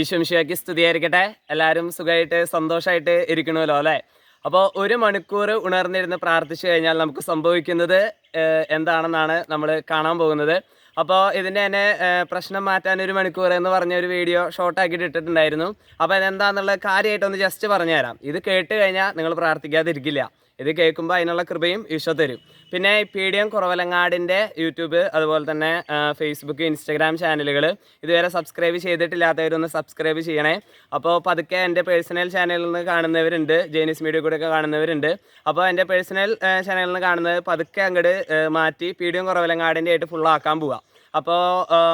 ഈശ്വംശിയാക്കി സ്തുതിയായിരിക്കട്ടെ. എല്ലാവരും സുഖമായിട്ട് സന്തോഷമായിട്ട് ഇരിക്കണമല്ലോ അല്ലേ? അപ്പോൾ ഒരു മണിക്കൂർ ഉണർന്നിരുന്ന് പ്രാർത്ഥിച്ചു കഴിഞ്ഞാൽ നമുക്ക് സംഭവിക്കുന്നത് എന്താണെന്നാണ് നമ്മൾ കാണാൻ പോകുന്നത്. അപ്പോൾ ഇതിന്റെ തന്നെ പ്രശ്നം മാറ്റാൻ ഒരു മണിക്കൂർ എന്ന് പറഞ്ഞ ഒരു വീഡിയോ ഷോർട്ടാക്കിയിട്ട് ഇട്ടിട്ടുണ്ടായിരുന്നു. അപ്പോൾ അതെന്താണെന്നുള്ള കാര്യമായിട്ടൊന്ന് ജസ്റ്റ് പറഞ്ഞുതരാം. ഇത് കേട്ട് കഴിഞ്ഞാൽ നിങ്ങൾ പ്രാർത്ഥിക്കാതിരിക്കില്ല. ഇത് കേൾക്കുമ്പോൾ അതിനുള്ള കൃപയും ഈശോ തരും. പിന്നെ പി ഡി എം കുറവലങ്ങാടിന്റെ യൂട്യൂബ് അതുപോലെ തന്നെ ഫേസ്ബുക്ക് ഇൻസ്റ്റഗ്രാം ചാനലുകൾ ഇതുവരെ സബ്സ്ക്രൈബ് ചെയ്തിട്ടില്ലാത്തവരൊന്ന് സബ്സ്ക്രൈബ് ചെയ്യണേ. അപ്പോൾ പതുക്കെ എന്റെ പേഴ്സണൽ ചാനലിൽ നിന്ന് കാണുന്നവരുണ്ട്. ജേനിസ് മീഡിയ കൂടെ ഒക്കെ കാണുന്നവരുണ്ട്. അപ്പോൾ എന്റെ പേഴ്സണൽ ചാനലിൽ നിന്ന് കാണുന്നത് പതുക്കെ അങ്ങോട്ട് മാറ്റി പി ഡി എം കുറവലങ്ങാടിന്റെ ആയിട്ട് ഫുള്ളാക്കാൻ പോവാം. അപ്പോൾ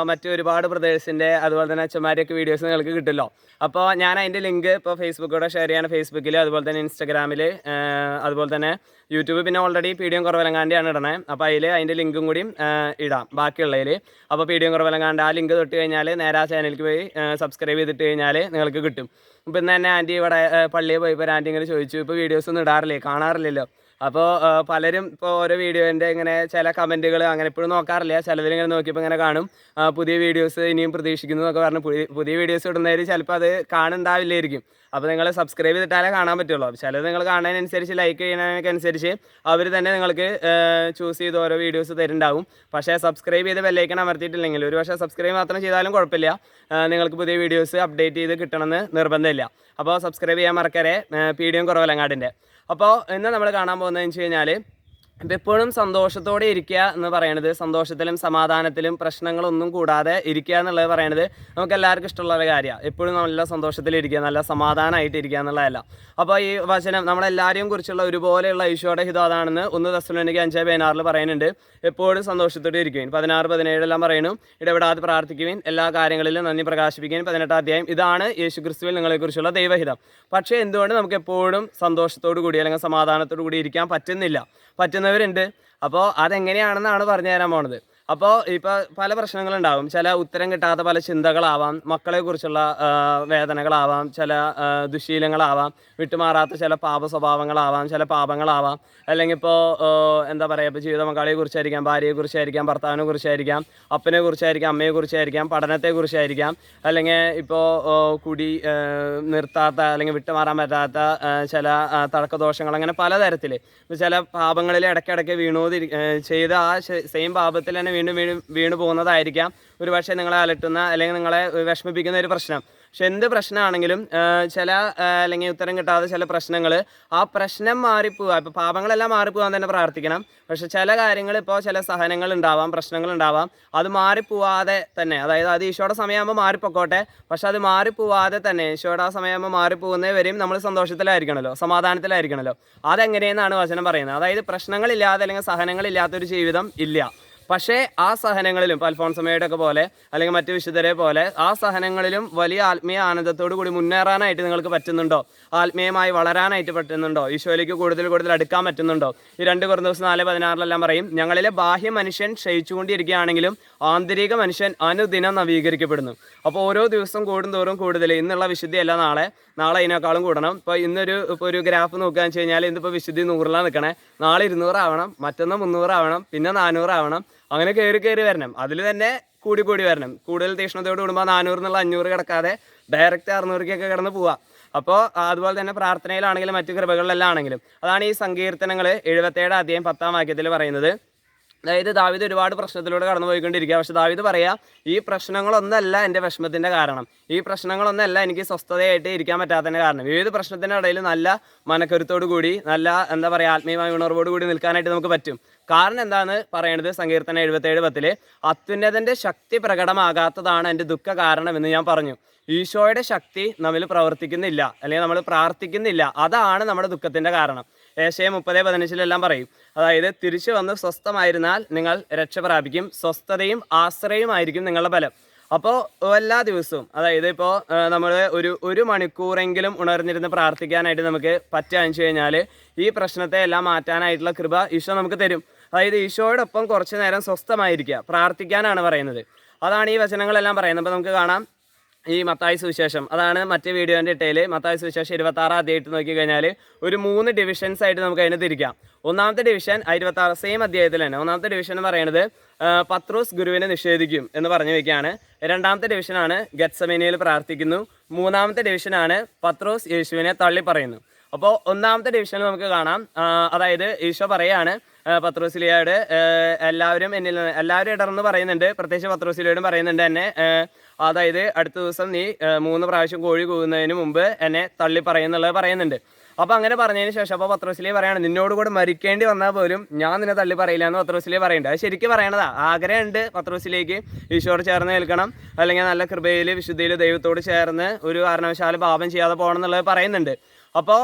മറ്റു ഒരുപാട് ബ്രദേഴ്സിന്റെ അതുപോലെ തന്നെ അച്ഛന്മാരെയൊക്കെ വീഡിയോസ് നിങ്ങൾക്ക് കിട്ടുമല്ലോ. അപ്പോൾ ഞാൻ അതിന്റെ ലിങ്ക് ഇപ്പോൾ ഫേസ്ബുക്കിലൂടെ ഷെയർ ചെയ്യാണ്. ഫേസ്ബുക്കിൽ അതുപോലെ തന്നെ ഇൻസ്റ്റഗ്രാമിൽ അതുപോലെ തന്നെ യൂട്യൂബ് പിന്നെ ഓൾറെഡി പി ഡി എം കുറവലങ്ങാണ്ടിയാണ് ഇടണേ. അപ്പോൾ അതിൽ അതിന്റെ ലിങ്കും കൂടിയും ആ, ഇടാം ബാക്കിയുള്ളതിൽ അപ്പോൾ പി ഡി എം കുറവലങ്ങാണ്ട് ആ ലിങ്ക് തൊട്ട് കഴിഞ്ഞാൽ നേരെ ആ ചാനലിലേക്ക് പോയി സബ്സ്ക്രൈബ് ചെയ്തിട്ട് കഴിഞ്ഞാൽ നിങ്ങൾക്ക് കിട്ടും. ഇപ്പം തന്നെ ആന്റി ഇവിടെ പള്ളിയിൽ പോയപ്പോൾ ആന്റി ഇങ്ങനെ ചോദിച്ചു ഇപ്പോൾ വീഡിയോസ് ഒന്നും ഇടാറില്ലേ? കാണാറില്ലല്ലോ? അപ്പോൾ പലരും ഇപ്പോൾ ഓരോ വീഡിയോന്റെ ഇങ്ങനെ ചില കമന്റുകൾ അങ്ങനെ ഇപ്പോഴും നോക്കാറില്ല. ചിലതിൽ ഇങ്ങനെ നോക്കിയപ്പോൾ ഇങ്ങനെ കാണും. പുതിയ വീഡിയോസ് ഇനിയും പ്രതീക്ഷിക്കുന്നു എന്നൊക്കെ പറഞ്ഞ് പുതിയ പുതിയ വീഡിയോസ് ഇടുന്നവർ ചിലപ്പോൾ അത് കാണുന്നുണ്ടാവില്ലായിരിക്കും അപ്പോൾ നിങ്ങൾ സബ്സ്ക്രൈബ് ചെയ്തിട്ടാലേ കാണാൻ പറ്റുള്ളൂ. ചിലത് നിങ്ങൾ കാണാനനുസരിച്ച് ലൈക്ക് ചെയ്യുന്നതിനൊക്കെ അനുസരിച്ച് അവർ തന്നെ നിങ്ങൾക്ക് ചൂസ് ചെയ്ത് ഓരോ വീഡിയോസ് തരുന്നുണ്ടാവും. പക്ഷേ സബ്സ്ക്രൈബ് ചെയ്ത് ബെല്ലൈക്കൺ അമർത്തിയിട്ടില്ലെങ്കിൽ ഒരു പക്ഷേ സബ്സ്ക്രൈബ് മാത്രം ചെയ്താലും കുഴപ്പമില്ല. നിങ്ങൾക്ക് പുതിയ വീഡിയോസ് അപ്ഡേറ്റ് ചെയ്ത് കിട്ടണമെന്ന് നിർബന്ധമില്ല. അപ്പോൾ സബ്സ്ക്രൈബ് ചെയ്യാൻ മറക്കരെ പി ഡി കുറവലങ്ങാടിന്റെ അപ്പോൾ ഇന്ന് നമ്മൾ കാണാൻ പോകുന്നതെന്ന് വെച്ച് കഴിഞ്ഞാൽ ഇപ്പം എപ്പോഴും സന്തോഷത്തോടെ ഇരിക്കുക എന്ന് പറയണത്. സന്തോഷത്തിലും സമാധാനത്തിലും പ്രശ്നങ്ങളൊന്നും കൂടാതെ ഇരിക്കുക എന്നുള്ളത് പറയണത് നമുക്ക് എല്ലാവർക്കും ഇഷ്ടമുള്ള ഒരു കാര്യമാണ്. എപ്പോഴും നല്ല സന്തോഷത്തിലിരിക്കുക നല്ല സമാധാനമായിട്ട് ഇരിക്കുക എന്നുള്ളതല്ല. അപ്പോൾ ഈ വചനം നമ്മളെല്ലാവരെയും കുറിച്ചുള്ള ഒരുപോലെയുള്ള ഈശോയുടെ ഹിതം അതാണെന്ന് ഒന്ന് ദസ്തുലേക്ക് അഞ്ചേ പതിനാറിൽ പറയുന്നുണ്ട്. എപ്പോഴും സന്തോഷത്തോടെ ഇരിക്കുകയും പതിനാറ് പതിനേഴെല്ലാം പറയുന്നു. ഇടപെടാതെ പ്രാർത്ഥിക്കുകയും എല്ലാ കാര്യങ്ങളിലും നന്ദി പ്രകാശിപ്പിക്കുകയും പതിനെട്ടാം അധ്യായം. ഇതാണ് യേശു ക്രിസ്തുവിൽ നിങ്ങളെക്കുറിച്ചുള്ള ദൈവഹിതം. പക്ഷേ എന്തുകൊണ്ട് നമുക്ക് എപ്പോഴും സന്തോഷത്തോടു കൂടി അല്ലെങ്കിൽ സമാധാനത്തോടു കൂടി ഇരിക്കാൻ പറ്റുന്നില്ല? പറ്റുന്നവരുണ്ട്. അപ്പോൾ അതെങ്ങനെയാണെന്നാണ് പറഞ്ഞു തരാൻ പോണത്. അപ്പോൾ ഇപ്പോൾ പല പ്രശ്നങ്ങളുണ്ടാവും. ചില ഉത്തരം കിട്ടാത്ത പല ചിന്തകളാവാം. മക്കളെക്കുറിച്ചുള്ള കുറിച്ചുള്ള വേദനകളാവാം. ചില ദുശീലങ്ങളാവാം. വിട്ടുമാറാത്ത ചില പാപ സ്വഭാവങ്ങളാവാം ചില പാപങ്ങളാവാം. അല്ലെങ്കിൽ ഇപ്പോൾ എന്താ പറയുക ഇപ്പോൾ ജീവിത ഭാര്യയെ കുറിച്ചായിരിക്കാം ഭർത്താവിനെ കുറിച്ചായിരിക്കാം അപ്പനെ കുറിച്ചായിരിക്കാം അമ്മയെ കുറിച്ചായിരിക്കാം പഠനത്തെ കുറിച്ചായിരിക്കാം അല്ലെങ്കിൽ ഇപ്പോൾ കുടി നിർത്താത്ത അല്ലെങ്കിൽ വിട്ടുമാറാൻ പറ്റാത്ത ചില തടക്കദോഷങ്ങൾ അങ്ങനെ പലതരത്തിൽ ചില പാപങ്ങളിൽ ഇടയ്ക്കിടയ്ക്ക് വീണോതി ചെയ്ത ആ സെയിം പാപത്തിൽ തന്നെ വീണ്ടും വീണ്ടും വീണു പോകുന്നതായിരിക്കാം. ഒരു പക്ഷേ നിങ്ങളെ അലട്ടുന്ന അല്ലെങ്കിൽ നിങ്ങളെ വിഷമിപ്പിക്കുന്ന ഒരു പ്രശ്നം. പക്ഷെ എന്ത് പ്രശ്നമാണെങ്കിലും ചില അല്ലെങ്കിൽ ഉത്തരം കിട്ടാതെ ചില പ്രശ്നങ്ങൾ ആ പ്രശ്നം മാറിപ്പോവുക ഇപ്പോൾ പാപങ്ങളെല്ലാം മാറിപ്പോകാൻ തന്നെ പ്രാർത്ഥിക്കണം. പക്ഷെ ചില കാര്യങ്ങൾ ഇപ്പോൾ ചില സഹനങ്ങൾ ഉണ്ടാവാം പ്രശ്നങ്ങൾ ഉണ്ടാവാം. അത് മാറിപ്പോവാതെ തന്നെ അതായത് അത് ഈശോയുടെ സമയമാകുമ്പോൾ മാറിപ്പോക്കോട്ടെ. പക്ഷെ അത് മാറിപ്പോവാതെ തന്നെ ഈശോയുടെ ആ സമയമാകുമ്പോൾ മാറിപ്പോകുന്നേ വരെയും നമ്മൾ സന്തോഷത്തിലായിരിക്കണമല്ലോ സമാധാനത്തിലായിരിക്കണമല്ലോ അതെങ്ങനെയെന്നാണ് വചനം പറയുന്നത്. അതായത് പ്രശ്നങ്ങളില്ലാതെ അല്ലെങ്കിൽ സഹനങ്ങളില്ലാത്തൊരു ജീവിതം ഇല്ല. പക്ഷേ ആ സഹനങ്ങളിലും അൽഫോൺസമയുടെ ഒക്കെ പോലെ അല്ലെങ്കിൽ മറ്റു വിശുദ്ധരെ പോലെ ആ സഹനങ്ങളിലും വലിയ ആത്മീയ ആനന്ദത്തോടു കൂടി മുന്നേറാനായിട്ട് നിങ്ങൾക്ക് പറ്റുന്നുണ്ടോ? ആത്മീയമായി വളരാനായിട്ട് പറ്റുന്നുണ്ടോ? ഈശോയിലേക്ക് കൂടുതൽ കൂടുതൽ അടുക്കാൻ പറ്റുന്നുണ്ടോ? ഈ രണ്ട് കുറഞ്ഞ ദിവസം നാല് പതിനാറിലെല്ലാം പറയും ഞങ്ങളിലെ ബാഹ്യ മനുഷ്യൻ ക്ഷയിച്ചുകൊണ്ടിരിക്കുകയാണെങ്കിലും ആന്തരിക മനുഷ്യൻ അനുദിനം നവീകരിക്കപ്പെടുന്നു. അപ്പോൾ ഓരോ ദിവസം കൂടുന്തോറും കൂടുതൽ ഇന്നുള്ള വിശുദ്ധിയല്ല നാളെ. നാളെ ഇതിനേക്കാളും കൂടണം. ഇപ്പോൾ ഇന്നൊരു ഇപ്പോൾ ഒരു ഗ്രാഫ് നോക്കുകയെന്ന് വെച്ച് കഴിഞ്ഞാൽ ഇന്നിപ്പോൾ വിശുദ്ധി നൂറിലാണ് നിൽക്കണേ. നാളെ ഇരുന്നൂറാവണം മറ്റൊന്ന് മുന്നൂറാവണം പിന്നെ നാനൂറാവണം. അങ്ങനെ കയറി കയറി വരണം. അതിൽ തന്നെ കൂടി കൂടി വരണം. കൂടുതൽ തീക്ഷ്ണതയോട് കൂടുമ്പോൾ നാനൂറ് എന്നുള്ള അഞ്ഞൂറ് കിടക്കാതെ ഡയറക്റ്റ് അറുന്നൂറിക്കൊക്കെ കിടന്ന് പോവാം. അപ്പോൾ അതുപോലെ തന്നെ പ്രാർത്ഥനയിലാണെങ്കിലും മറ്റു കൃപകളിലെല്ലാം ആണെങ്കിലും. അതാണ് ഈ സങ്കീർത്തനങ്ങൾ എഴുപത്തേഴ് അധ്യായം പത്താം വാക്യത്തിൽ പറയുന്നത്. അതായത് ദാവിദ് ഒരുപാട് പ്രശ്നത്തിലൂടെ കടന്നു പോയിക്കൊണ്ടിരിക്കുക പക്ഷെ ദാവിദ് പറയാ ഈ പ്രശ്നങ്ങളൊന്നല്ല എന്റെ വിഷമത്തിന്റെ കാരണം. ഈ പ്രശ്നങ്ങളൊന്നല്ല എനിക്ക് സ്വസ്ഥതയായിട്ട് ഇരിക്കാൻ പറ്റാത്തതിന്റെ കാരണം. ഏത് പ്രശ്നത്തിന്റെ ഇടയിൽ നല്ല മനക്കരുത്തോടു കൂടി നല്ല എന്താ പറയുക ആത്മീയമായ ഉണർവോട് കൂടി നിൽക്കാനായിട്ട് നമുക്ക് പറ്റും. കാരണം എന്താണ് പറയണത് സങ്കീർത്തന എഴുപത്തേഴ് പത്തിൽ അത്യുന്നതന്റെ ശക്തി പ്രകടമാകാത്തതാണ് എന്റെ ദുഃഖ കാരണം എന്ന് ഞാൻ പറഞ്ഞു. ഈശോയുടെ ശക്തി നമ്മിൽ പ്രവർത്തിക്കുന്നില്ല അല്ലെങ്കിൽ നമ്മൾ പ്രാർത്ഥിക്കുന്നില്ല. അതാണ് നമ്മുടെ ദുഃഖത്തിന്റെ കാരണം. ഏശയ മുപ്പത് പതിനഞ്ചിലെല്ലാം പറയും. അതായത് തിരിച്ചു വന്ന് സ്വസ്ഥമായിരുന്നാൽ നിങ്ങൾ രക്ഷ പ്രാപിക്കും. സ്വസ്ഥതയും ആശ്രയമായിരിക്കും നിങ്ങളുടെ ബലം അപ്പോൾ എല്ലാ ദിവസവും അതായത് ഇപ്പോൾ നമ്മൾ ഒരു ഒരു മണിക്കൂറെങ്കിലും ഉണർന്നിരുന്ന് പ്രാർത്ഥിക്കാനായിട്ട് നമുക്ക് പറ്റുകയെന്ന് കഴിഞ്ഞാൽ ഈ പ്രശ്നത്തെ എല്ലാം മാറ്റാനായിട്ടുള്ള കൃപ ഈശോ നമുക്ക് തരും. അതായത് ഈശോയോടൊപ്പം കുറച്ച് നേരം സ്വസ്ഥമായിരിക്കുക പ്രാർത്ഥിക്കാനാണ് പറയുന്നത്. അതാണ് ഈ വചനങ്ങളെല്ലാം പറയുന്നത്. അപ്പോൾ നമുക്ക് കാണാം. ഈ മത്തായ സുവിശേഷം അതാണ് മറ്റേ വീഡിയോന്റെ ഇട്ടയിൽ മത്തായ സുവിശേഷം ഇരുപത്തി ആറ് അധ്യായത്തിൽ നോക്കി കഴിഞ്ഞാൽ ഒരു മൂന്ന് ഡിവിഷൻസ് ആയിട്ട് നമുക്ക് അതിനെ തിരിക്കാം. ഒന്നാമത്തെ ഡിവിഷൻ ഇരുപത്തി ആറ് സെയിം അധ്യായത്തിൽ തന്നെ. ഒന്നാമത്തെ ഡിവിഷൻ എന്ന് പറയുന്നത് ആ, പത്രോസ് ഗുരുവിനെ നിഷേധിക്കും എന്ന് പറഞ്ഞു വയ്ക്കുകയാണ് രണ്ടാമത്തെ ഡിവിഷനാണ് ഗത്സമേനയിൽ പ്രാർത്ഥിക്കുന്നു. മൂന്നാമത്തെ ഡിവിഷനാണ് പത്രോസ് യേശുവിനെ തള്ളി പറയുന്നു അപ്പോൾ ഒന്നാമത്തെ ഡിവിഷനിൽ നമുക്ക് കാണാം. അതായത് ഈശോ പറയാണ് ആ, പത്രോസിലിയോട് എല്ലാവരും എന്നിൽ എല്ലാവരും ഇടർന്ന് പറയുന്നുണ്ട്. പ്രത്യേകിച്ച് പത്രോസിലിയോടും പറയുന്നുണ്ട് എന്നെ. അതായത് അടുത്ത ദിവസം നീ മൂന്ന് പ്രാവശ്യം കോഴി കൂകുന്നതിന് മുമ്പ് എന്നെ തള്ളി പറയുന്നുള്ളത് പറയുന്നുണ്ട്. അപ്പോൾ അങ്ങനെ പറഞ്ഞതിന് ശേഷം അപ്പോൾ പത്രോസിലി പറയാണ് നിന്നോട് കൂടെ മരിക്കേണ്ടി വന്നാൽ പോലും ഞാൻ നിന്നെ തള്ളി പറയില്ല എന്ന് പത്രോസിലി പറയുന്നുണ്ട്. അത് ശരിക്കും പറയണതാ. ആഗ്രഹമുണ്ട് പത്രോസിലേക്ക് ഈശോട് ചേർന്ന് നിൽക്കണം. അല്ലെങ്കിൽ നല്ല കൃപയിൽ വിശുദ്ധിയിൽ ദൈവത്തോട് ചേർന്ന് ഒരു കാരണവശാലും പാപം ചെയ്യാതെ പോകണം എന്നുള്ളത് പറയുന്നുണ്ട്. അപ്പോൾ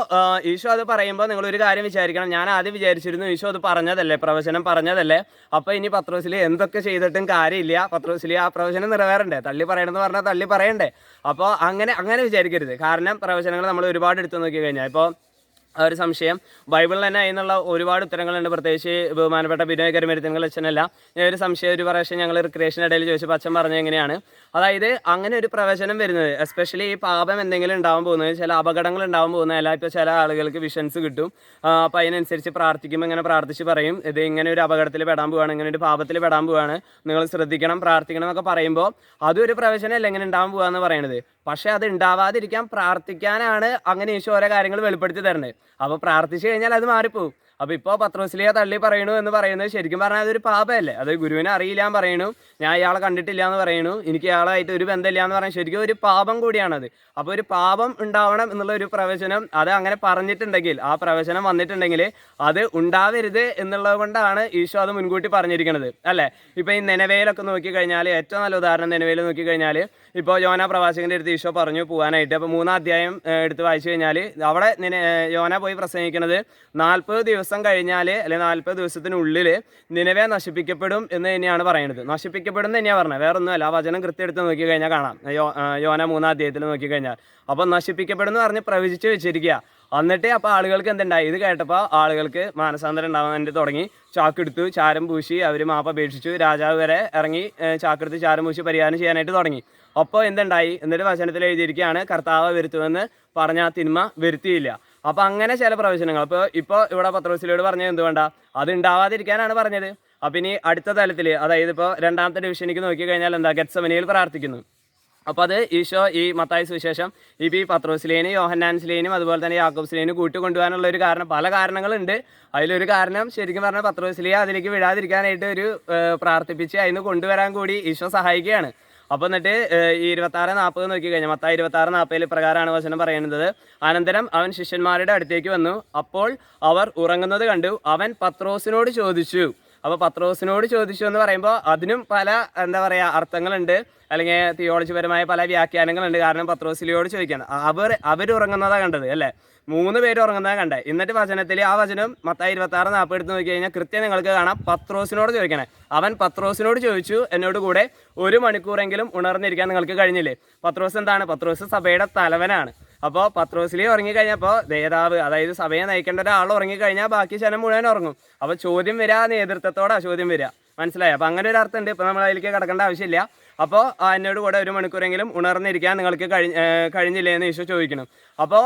ഈശോ അത് പറയുമ്പോൾ നിങ്ങൾ ഒരു കാര്യം വിചാരിക്കണം. ഞാൻ ആദ്യം വിചാരിച്ചിരുന്നു ഈശോ അത് പറഞ്ഞതല്ലേ പ്രവചനം പറഞ്ഞതല്ലേ. അപ്പോൾ ഇനി പത്രോസിലി എന്തൊക്കെ ചെയ്തിട്ടും കാര്യമില്ല. പത്രോസിലി ആ പ്രവചനം നിറവേറണ്ടേ? തള്ളി പറയണമെന്ന് പറഞ്ഞാൽ തള്ളി പറയണ്ടേ? അപ്പോൾ അങ്ങനെ അങ്ങനെ വിചാരിക്കരുത്. കാരണം പ്രവചനങ്ങൾ നമ്മൾ ഒരുപാട് എടുത്തു നോക്കി കഴിഞ്ഞാൽ ഇപ്പോൾ ഒരു സംശയം. ബൈബിളിൽ തന്നെ അതിനുള്ള ഒരുപാട് ഉത്തരങ്ങളുണ്ട്. പ്രത്യേകിച്ച് ബഹുമാനപ്പെട്ട ബിനോയ് കരിമരുത്തങ്ങൾ അച്ഛനല്ല. ഞാൻ ഒരു സംശയം ഒരു പ്രാവശ്യം ഞങ്ങൾ റിക്രിയേഷൻ ഇടയിൽ ചോദിച്ചപ്പോൾ അച്ഛൻ പറഞ്ഞു എങ്ങനെയാണ്? അതായത് അങ്ങനെ ഒരു പ്രവചനം വരുന്നത് എസ്പെഷ്യലി ഈ പാപം എന്തെങ്കിലും ഉണ്ടാവാൻ പോകുന്നത് ചില അപകടങ്ങൾ ഉണ്ടാവാൻ പോകുന്നതല്ല ഇപ്പോൾ ചില ആളുകൾക്ക് വിഷൻസ് കിട്ടും. അപ്പോൾ അതിനനുസരിച്ച് പ്രാർത്ഥിക്കുമ്പോൾ ഇങ്ങനെ പ്രാർത്ഥിച്ച് പറയും ഇത് ഇങ്ങനെ ഒരു അപകടത്തിൽ പെടാൻ പോവാണ് ഇങ്ങനെ ഒരു പാപത്തിൽ പെടാൻ പോവാണ് നിങ്ങൾ ശ്രദ്ധിക്കണം പ്രാർത്ഥിക്കണം എന്നൊക്കെ പറയുമ്പോൾ അതൊരു പ്രവചനമല്ല എങ്ങനെ ഉണ്ടാവാൻ പോകുക എന്ന് പറയുന്നത് പക്ഷേ അത് ഉണ്ടാവാതിരിക്കാൻ പ്രാർത്ഥിക്കാനാണ് അങ്ങനെ ഈശോ ഓരോ കാര്യങ്ങൾ വെളിപ്പെടുത്തി തരുന്നത്. അപ്പോൾ പ്രാർത്ഥിച്ചു കഴിഞ്ഞാൽ അത് മാറിപ്പോവും. അപ്പോൾ ഇപ്പോൾ പത്രോസിലിയ തള്ളി പറയണു എന്ന് പറയുന്നത് ശരിക്കും പറഞ്ഞാൽ അതൊരു പാപമല്ലേ? അത് ഗുരുവിനെ അറിയില്ല എന്ന് പറയണു. ഞാൻ ഇയാളെ കണ്ടിട്ടില്ല എന്ന് പറയണു. എനിക്ക് ഇയാളായിട്ട് ഒരു ബന്ധമില്ല എന്ന് പറയുന്നത് ശരിക്കും ഒരു പാപം കൂടിയാണത്. അപ്പോൾ ഒരു പാപം ഉണ്ടാവണം എന്നുള്ള ഒരു പ്രവചനം അത് അങ്ങനെ പറഞ്ഞിട്ടുണ്ടെങ്കിൽ ആ പ്രവചനം വന്നിട്ടുണ്ടെങ്കിൽ അത് ഉണ്ടാവരുത് എന്നുള്ളത് കൊണ്ടാണ് ഈശോ അത് മുൻകൂട്ടി പറഞ്ഞിരിക്കുന്നത് അല്ലേ? ഇപ്പോൾ ഈ നെനവയിലൊക്കെ നോക്കിക്കഴിഞ്ഞാൽ ഏറ്റവും നല്ല ഉദാഹരണം നെനവയിൽ നോക്കിക്കഴിഞ്ഞാൽ ഇപ്പോൾ യോന പ്രവാചകന്റെ അടുത്ത് ഈശോ പറഞ്ഞു പോകാനായിട്ട് അപ്പോൾ മൂന്നാം അധ്യായം എടുത്ത് വായിച്ചു കഴിഞ്ഞാൽ അവിടെ യോന പോയി പ്രസംഗിക്കുന്നത് നാൽപ്പത് ദിവസം കഴിഞ്ഞാൽ അല്ലെങ്കിൽ നാൽപ്പത് ദിവസത്തിനുള്ളിൽ നിലവെ നശിപ്പിക്കപ്പെടും എന്ന് തന്നെയാണ് പറയുന്നത് നശിപ്പിക്കപ്പെടും എന്ന് തന്നെയാണ് പറഞ്ഞത്. വേറെ ഒന്നുമല്ല ആ വചനം കൃത്യം എടുത്ത് നോക്കി കഴിഞ്ഞാൽ കാണാം. യോ യോന മൂന്നാം അധ്യായത്തിൽ നോക്കി കഴിഞ്ഞാൽ. അപ്പോൾ നശിപ്പിക്കപ്പെടും എന്ന് പറഞ്ഞ് പ്രവചിച്ച് വെച്ചിരിക്കുക എന്നിട്ട് അപ്പോൾ ആളുകൾക്ക് എന്തുണ്ടായി? ഇത് കേട്ടപ്പോൾ ആളുകൾക്ക് മാനസാന്തരം ഉണ്ടാവാൻ വേണ്ടി തുടങ്ങി. ചാക്കെടുത്തു ചാരം പൂശി അവർ മാപ്പ് അപേക്ഷിച്ചു. രാജാവ് വരെ ഇറങ്ങി ചാക്കെടുത്ത് ചാരം പൂശി പരിഹാരം ചെയ്യാനായിട്ട് തുടങ്ങി. അപ്പോൾ എന്തുണ്ടായി? എന്നിട്ട് വചനത്തിൽ എഴുതിയിരിക്കുകയാണ് കർത്താവ് വരുത്തുമെന്ന് പറഞ്ഞ തിന്മ വരുത്തിയില്ല. അപ്പോൾ അങ്ങനെ ചില പ്രവചനങ്ങൾ. അപ്പോൾ ഇപ്പോൾ ഇവിടെ പത്രോസിലോട് പറഞ്ഞത് എന്തുകൊണ്ട? അത് ഉണ്ടാവാതിരിക്കാനാണ് പറഞ്ഞത്. അപ്പം ഇനി അടുത്ത തലത്തിൽ അതായത് ഇപ്പോൾ രണ്ടാമത്തെ ഡിവിഷനിലേക്ക് നോക്കിക്കഴിഞ്ഞാൽ എന്താ? ഗെറ്റ്സമനിയിൽ പ്രാർത്ഥിക്കുന്നു. അപ്പോൾ അത് ഈശോ ഈ മത്തായ സുവിശേഷം ഈ പി പത്രോസിലേനും യോഹന്നാൻസിലേനും അതുപോലെ തന്നെ യാക്കോബ്സിലേനും കൂട്ടി കൊണ്ടുപോകാനുള്ള ഒരു കാരണം പല കാരണങ്ങളുണ്ട്. അതിലൊരു കാരണം ശരിക്കും പറഞ്ഞാൽ പത്രോസിലേ അതിലേക്ക് വിടാതിരിക്കാനായിട്ട് ഒരു പ്രാർത്ഥിപ്പിച്ച് അതിന് കൊണ്ടുവരാൻ കൂടി ഈശോ സഹായിക്കുകയാണ്. അപ്പോൾ എന്നിട്ട് ഇരുപത്താറ് നാൽപ്പത് നോക്കി കഴിഞ്ഞാൽ മത്തായി ഇരുപത്താറ് നാൽപ്പതിൽ പ്രകാരമാണ് വചനം പറയുന്നത്. അനന്തരം അവൻ ശിഷ്യന്മാരുടെ അടുത്തേക്ക് വന്നു. അപ്പോൾ അവർ ഉറങ്ങുന്നത് കണ്ടു. അവൻ പത്രോസിനോട് ചോദിച്ചു അപ്പോൾ പത്രോസിനോട് ചോദിച്ചു എന്ന് പറയുമ്പോൾ അതിനും പല എന്താ പറയുക അർത്ഥങ്ങളുണ്ട്. അല്ലെങ്കിൽ തിയോളജിപരമായ പല വ്യാഖ്യാനങ്ങളുണ്ട്. കാരണം പത്രോസിലിയോട് ചോദിക്കണം അവർ ഉറങ്ങുന്നതാണ് കണ്ടത് അല്ലേ? മൂന്ന് പേര് ഉറങ്ങുന്നതാണ് കണ്ടത് എന്നിട്ട് വചനത്തിൽ ആ വചനം മത്തായി ഇരുപത്തി ആറ് നാൽപ്പത് എടുത്ത് നോക്കി കഴിഞ്ഞാൽ കൃത്യം നിങ്ങൾക്ക് കാണാം. പത്രോസിനോട് ചോദിക്കണേ അവൻ പത്രോസിനോട് ചോദിച്ചു എന്നോട് കൂടെ ഒരു മണിക്കൂറെങ്കിലും ഉണർന്നിരിക്കാൻ നിങ്ങൾക്ക് കഴിഞ്ഞില്ലേ? പത്രോസ് എന്താണ്? പത്രോസ് സഭയുടെ തലവനാണ്. അപ്പോൾ പത്രോസിലി ഉറങ്ങിക്കഴിഞ്ഞപ്പോൾ നേതാവ് അതായത് സഭയെ നയിക്കേണ്ട ഒരാൾ ഉറങ്ങിക്കഴിഞ്ഞാൽ ബാക്കി ജനം മുഴുവൻ ഉറങ്ങും. അപ്പോൾ ചോദ്യം വരിക നേതൃത്വത്തോടെ ചോദ്യം വരിക മനസ്സിലായോ? അപ്പോൾ അങ്ങനെ ഒരു അർത്ഥം ഉണ്ട് ഇപ്പോൾ നമ്മൾ അതിലേക്ക് കിടക്കേണ്ട ആവശ്യമില്ല. അപ്പോൾ എന്നോട് കൂടെ ഒരു മണിക്കൂറെങ്കിലും ഉണർന്നിരിക്കാൻ നിങ്ങൾക്ക് കഴിഞ്ഞ് കഴിഞ്ഞില്ലേ എന്ന് ഈശോ ചോദിക്കണം അപ്പോൾ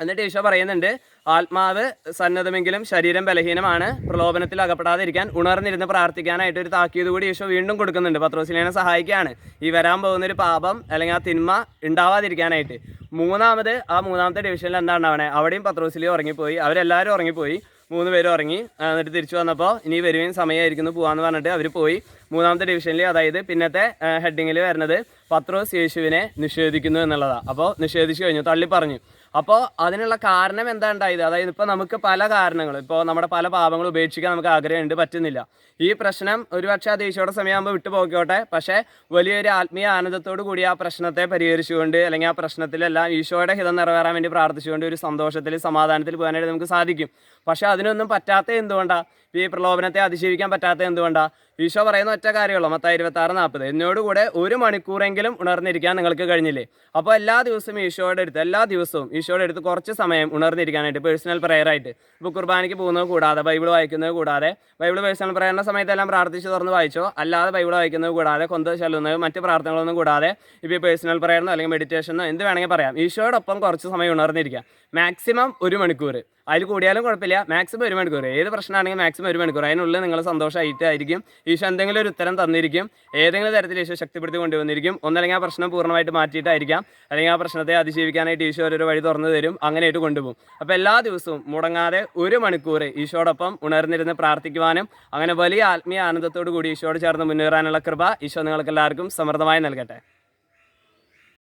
എന്നിട്ട് ഈശോ പറയുന്നുണ്ട് ആത്മാവ് സന്നദ്ധമെങ്കിലും ശരീരം ബലഹീനമാണ്. പ്രലോഭനത്തിൽ അകപ്പെടാതിരിക്കാൻ ഉണർന്നിരുന്ന് പ്രാർത്ഥിക്കാനായിട്ട് ഒരു താക്കീത് കൂടി ഈശോ വീണ്ടും കൊടുക്കുന്നുണ്ട്. പത്രോസിലേനെ സഹായിക്കുകയാണ്. ഈ വരാൻ പോകുന്ന ഒരു പാപം അല്ലെങ്കിൽ ആ തിന്മ ഉണ്ടാവാതിരിക്കാനായിട്ട്. മൂന്നാമത് ആ മൂന്നാമത്തെ ഡിവിഷനിൽ എന്താണ് അവനെ അവിടെയും പത്രോസിലി ഉറങ്ങിപ്പോയി. അവരെല്ലാവരും ഉറങ്ങിപ്പോയി. മൂന്ന് പേരും ഉറങ്ങി. എന്നിട്ട് തിരിച്ചു വന്നപ്പോൾ ഇനി വരുവേം സമയമായിരിക്കുന്നു പോകാമെന്ന് പറഞ്ഞിട്ട് അവർ പോയി. മൂന്നാമത്തെ ഡിവിഷനിൽ അതായത് പിന്നത്തെ ഹെഡിങ്ങിൽ വരുന്നത് പത്രോസ് യേശുവിനെ നിഷേധിക്കുന്നു എന്നുള്ളതാണ് അപ്പോൾ നിഷേധിച്ചു കഴിഞ്ഞു തള്ളി പറഞ്ഞു. അപ്പോൾ അതിനുള്ള കാരണം എന്താ ഉണ്ടായത്? അതായത് ഇപ്പോൾ നമുക്ക് പല കാരണങ്ങൾ ഇപ്പോൾ നമ്മുടെ പല പാപങ്ങൾ ഉപേക്ഷിക്കാൻ നമുക്ക് ആഗ്രഹമുണ്ട് പറ്റുന്നില്ല. ഈ പ്രശ്നം ഒരുപക്ഷെ അത് ഈശോയുടെ സമയമാകുമ്പോൾ വിട്ടുപോക്കോട്ടെ പക്ഷേ വലിയൊരു ആത്മീയ ആനന്ദത്തോടു കൂടി ആ പ്രശ്നത്തെ പരിഹരിച്ചുകൊണ്ട് അല്ലെങ്കിൽ ആ പ്രശ്നത്തിലെല്ലാം ഈശോയുടെ ഹിതം നിറവേറാൻ വേണ്ടി പ്രാർത്ഥിച്ചുകൊണ്ട് ഒരു സന്തോഷത്തിൽ സമാധാനത്തിൽ പോകാനായിട്ട് നമുക്ക് സാധിക്കും. പക്ഷേ അതിനൊന്നും പറ്റാത്ത എന്തുകൊണ്ടാണ് ഈ പ്രലോഭനത്തെ അതിജീവിക്കാൻ പറ്റാത്ത എന്തുകൊണ്ടാണ് ഈശോ പറയുന്ന ഒറ്റ കാര്യമുള്ളൂ. മൊത്തം ഇരുപത്തി ആറ് നാൽപ്പത്. എന്നോടുകൂടെ ഒരു മണിക്കൂറെങ്കിലും ഉണർന്നിരിക്കാൻ നിങ്ങൾക്ക് കഴിഞ്ഞില്ലേ? അപ്പോൾ എല്ലാ ദിവസവും ഈശോയുടെ അടുത്ത് എല്ലാ ദിവസവും ഈശോയുടെ അടുത്ത് കുറച്ച് സമയം ഉണർന്നിരിക്കാനായിട്ട് പേഴ്സണൽ പ്രെയർ ആയിട്ട്. ഇപ്പോൾ കുർബാനയ്ക്ക് പോകുന്നത് കൂടാതെ ബൈബിൾ വായിക്കുന്നത് കൂടാതെ ബൈബിൾ പേഴ്സണൽ പ്രയറിന്റെ സമയത്തെല്ലാം പ്രാർത്ഥിച്ച് തുറന്ന് വായിച്ചോ? അല്ലാതെ ബൈബിൾ വായിക്കുന്നത് കൂടാതെ കൊന്ത ചെല്ലുന്നത് മറ്റ് പ്രാർത്ഥനകളൊന്നും കൂടാതെ ഇപ്പോൾ പേഴ്സണൽ പ്രയറിനോ അല്ലെങ്കിൽ മെഡിറ്റേഷനോ എന്ത് വേണമെങ്കിൽ പറയാം. ഈശോയോടൊപ്പം കുറച്ച് സമയം ഉണർന്നിരിക്കുക. മാക്സിമം ഒരു മണിക്കൂർ. അതിൽ കൂടിയാലും കുഴപ്പമില്ല. മാക്സിമം ഒരു മണിക്കൂർ. ഏത് പ്രശ്നമാണെങ്കിലും മാക്സിമം ഒരു മണിക്കൂർ. അതിനുള്ളിൽ നിങ്ങൾ സന്തോഷമായിട്ടായിരിക്കും. ഈശോ എന്തെങ്കിലും ഉത്തരം തന്നിരിക്കും. ഏതെങ്കിലും തരത്തിൽ ഈശോ ശക്തിപ്പെടുത്തി കൊണ്ടുവന്നിരിക്കും. ഒന്നല്ലെങ്കിൽ ആ പ്രശ്നം പൂർണമായിട്ട് മാറ്റിയിട്ടായിരിക്കാം. അല്ലെങ്കിൽ ആ പ്രശ്നത്തെ അതിജീവിക്കാനായിട്ട് ഈശോ ഒരു വഴി തുറന്നു തരും. അങ്ങനെയായിട്ട് കൊണ്ടുപോകും. അപ്പോൾ എല്ലാ ദിവസവും മുടങ്ങാതെ ഒരു മണിക്കൂർ ഈശോടൊപ്പം ഉണർന്നിരുന്ന് പ്രാർത്ഥിക്കുവാനും അങ്ങനെ വലിയ ആത്മീയ ആനന്ദത്തോടു കൂടി ഈശോട് ചേർന്ന് മുന്നേറാനുള്ള കൃപ ഈശോ നിങ്ങൾക്ക് എല്ലാവർക്കും സമൃദ്ധമായി നൽകട്ടെ.